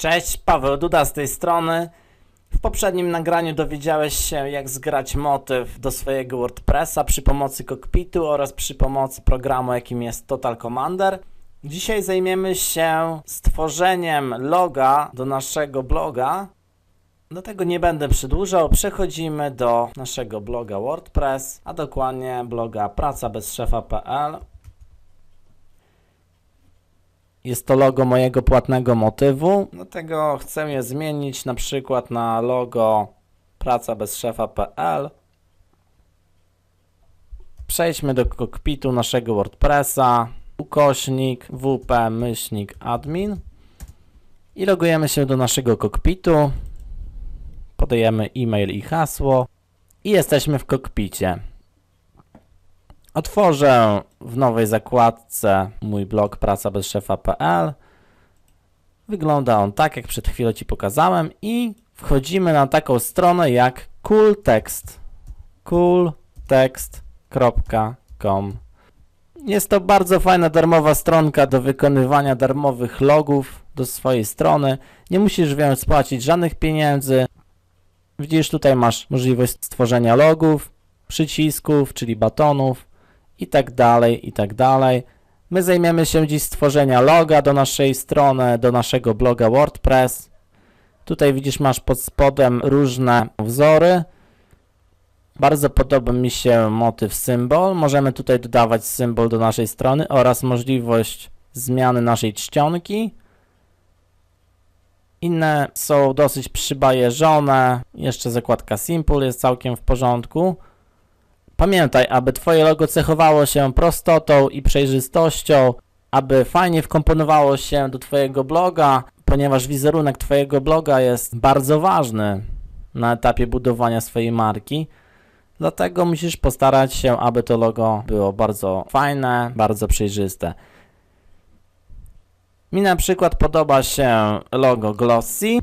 Cześć, Paweł Duda z tej strony. W poprzednim nagraniu dowiedziałeś się, jak zgrać motyw do swojego WordPressa przy pomocy cockpitu oraz przy pomocy programu, jakim jest Total Commander. Dzisiaj zajmiemy się stworzeniem loga do naszego bloga. Do tego nie będę przedłużał. Przechodzimy do naszego bloga WordPress, a dokładnie bloga pracabezszefa.pl. Jest to logo mojego płatnego motywu, dlatego chcę je zmienić na przykład na logo pracabezszefa.pl. Przejdźmy do kokpitu naszego WordPressa, ukośnik wp myślnik admin i logujemy się do naszego kokpitu. Podajemy e-mail i hasło i jesteśmy w kokpicie. Otworzę w nowej zakładce mój blog pracabezszefa.pl. Wygląda on tak, jak przed chwilą Ci pokazałem i wchodzimy na taką stronę jak cooltext. cooltext.com Jest to bardzo fajna darmowa stronka do wykonywania darmowych logów do swojej strony. Nie musisz więc płacić żadnych pieniędzy. Widzisz, tutaj masz możliwość stworzenia logów, przycisków, czyli batonów i tak dalej, i tak dalej. My zajmiemy się dziś stworzenia loga do naszej strony, do naszego bloga WordPress. Tutaj widzisz, masz pod spodem różne wzory. Bardzo podoba mi się motyw symbol. Możemy tutaj dodawać symbol do naszej strony oraz możliwość zmiany naszej czcionki. Inne są dosyć przybajeżone. Jeszcze zakładka Simple jest całkiem w porządku. Pamiętaj, aby Twoje logo cechowało się prostotą i przejrzystością, aby fajnie wkomponowało się do Twojego bloga, ponieważ wizerunek Twojego bloga jest bardzo ważny na etapie budowania swojej marki. Dlatego musisz postarać się, aby to logo było bardzo fajne, bardzo przejrzyste. Mi na przykład podoba się logo Glossy.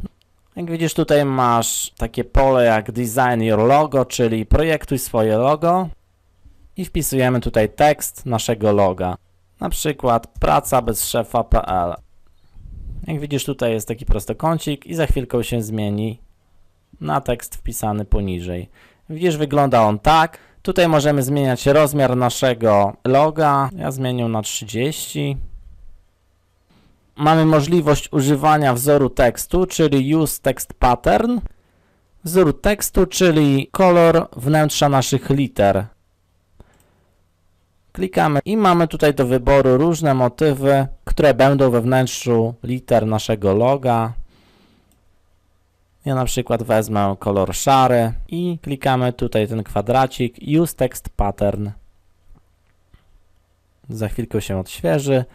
Jak widzisz tutaj masz takie pole jak Design Your Logo, czyli projektuj swoje logo i wpisujemy tutaj tekst naszego loga. Na przykład praca bez szefa.pl Jak widzisz tutaj jest taki prostokącik i za chwilkę się zmieni na tekst wpisany poniżej. Widzisz wygląda on tak. Tutaj możemy zmieniać rozmiar naszego loga. Ja zmienię na 30 mamy możliwość używania wzoru tekstu, czyli use text pattern, wzór tekstu, czyli kolor wnętrza naszych liter. Klikamy i mamy tutaj do wyboru różne motywy, które będą we wnętrzu liter naszego loga. Ja na przykład wezmę kolor szary i klikamy tutaj ten kwadracik Use Text Pattern. Za chwilkę się odświeży.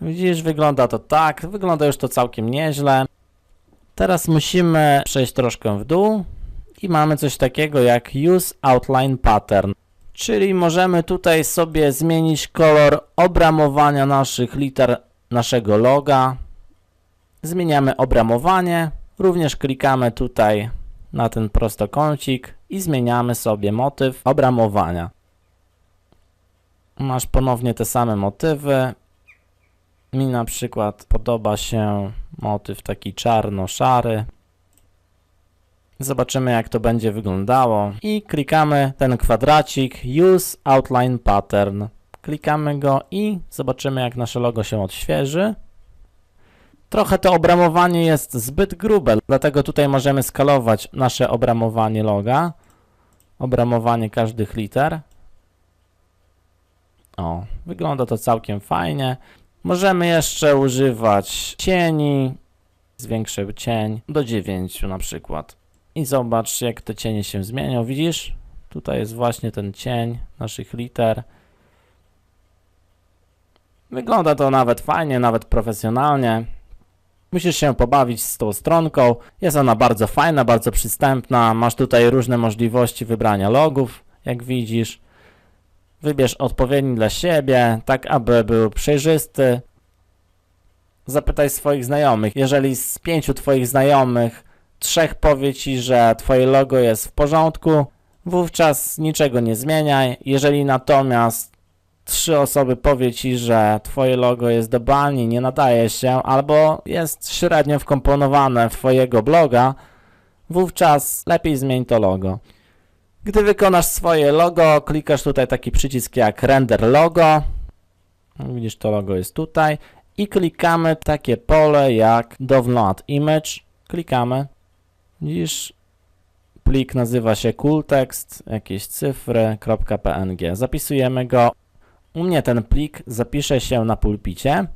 Widzisz, wygląda to tak, wygląda już to całkiem nieźle. Teraz musimy przejść troszkę w dół i mamy coś takiego jak Use Outline Pattern. Czyli możemy tutaj sobie zmienić kolor obramowania naszych liter naszego loga. Zmieniamy obramowanie, również klikamy tutaj na ten prostokącik i zmieniamy sobie motyw obramowania. Masz ponownie te same motywy, mi na przykład podoba się motyw taki czarno-szary. Zobaczymy jak to będzie wyglądało i klikamy ten kwadracik Use Outline Pattern. Klikamy go i zobaczymy jak nasze logo się odświeży. Trochę to obramowanie jest zbyt grube, dlatego tutaj możemy skalować nasze obramowanie loga. Obramowanie każdych liter. O, wygląda to całkiem fajnie. Możemy jeszcze używać cieni. Zwiększę cień do 9 na przykład. I zobacz, jak te cienie się zmienią. Widzisz? Tutaj jest właśnie ten cień naszych liter. Wygląda to nawet fajnie, nawet profesjonalnie. Musisz się pobawić z tą stronką. Jest ona bardzo fajna, bardzo przystępna. Masz tutaj różne możliwości wybrania logów, jak widzisz. Wybierz odpowiedni dla siebie, tak aby był przejrzysty. Zapytaj swoich znajomych. Jeżeli z pięciu Twoich znajomych trzech powie Ci, że Twoje logo jest w porządku, wówczas niczego nie zmieniaj. Jeżeli natomiast trzy osoby powie ci, że twoje logo jest do bani, nie nadaje się, albo jest średnio wkomponowane w twojego bloga, wówczas lepiej zmień to logo. Gdy wykonasz swoje logo, klikasz tutaj taki przycisk jak render logo. Widzisz, to logo jest tutaj. I klikamy takie pole jak download image. Klikamy. Widzisz, plik nazywa się cooltext, jakieś cyfry, .png. Zapisujemy go. U mnie ten plik zapisze się na pulpicie.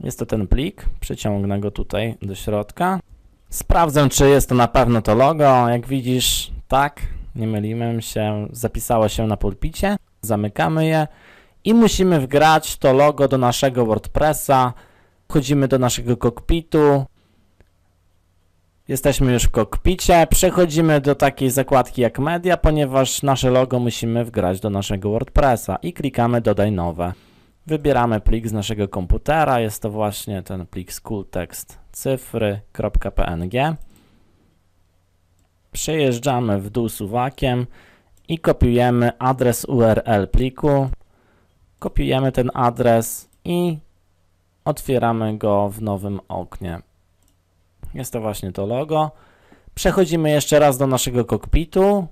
Jest to ten plik. Przeciągnę go tutaj do środka. Sprawdzę, czy jest to na pewno to logo. Jak widzisz, tak, nie mylimy się, zapisało się na pulpicie. Zamykamy je i musimy wgrać to logo do naszego WordPressa. Wchodzimy do naszego kokpitu. Jesteśmy już w kokpicie. Przechodzimy do takiej zakładki jak media, ponieważ nasze logo musimy wgrać do naszego WordPressa i klikamy dodaj nowe. Wybieramy plik z naszego komputera. Jest to właśnie ten plik schooltext cyfry.png. Przejeżdżamy w dół suwakiem i kopiujemy adres URL pliku. Kopiujemy ten adres i otwieramy go w nowym oknie. Jest to właśnie to logo. Przechodzimy jeszcze raz do naszego kokpitu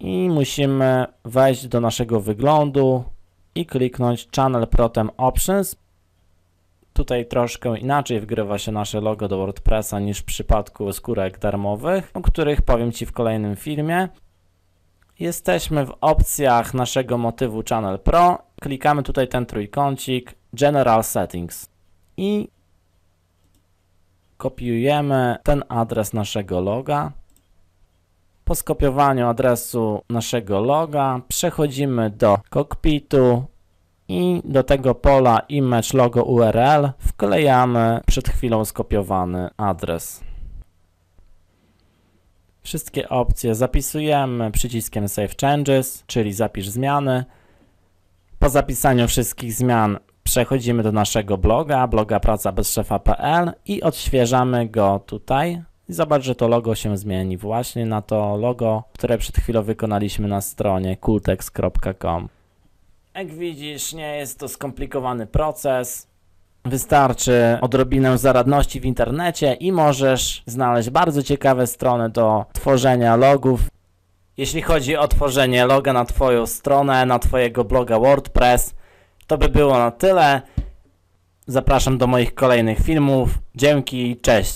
i musimy wejść do naszego wyglądu i kliknąć Channel Protem Options. Tutaj troszkę inaczej wgrywa się nasze logo do WordPressa niż w przypadku skórek darmowych, o których powiem Ci w kolejnym filmie. Jesteśmy w opcjach naszego motywu Channel Pro. Klikamy tutaj ten trójkącik General Settings i kopiujemy ten adres naszego loga. Po skopiowaniu adresu naszego loga przechodzimy do kokpitu i do tego pola image logo URL wklejamy przed chwilą skopiowany adres. Wszystkie opcje zapisujemy przyciskiem Save Changes, czyli zapisz zmiany. Po zapisaniu wszystkich zmian przechodzimy do naszego bloga, bloga pracabezszefa.pl i odświeżamy go tutaj. I zobacz, że to logo się zmieni właśnie na to logo, które przed chwilą wykonaliśmy na stronie cooltext.com. Jak widzisz, nie jest to skomplikowany proces. Wystarczy odrobinę zaradności w internecie i możesz znaleźć bardzo ciekawe strony do tworzenia logów. Jeśli chodzi o tworzenie loga na Twoją stronę, na Twojego bloga WordPress, to by było na tyle. Zapraszam do moich kolejnych filmów. Dzięki, cześć.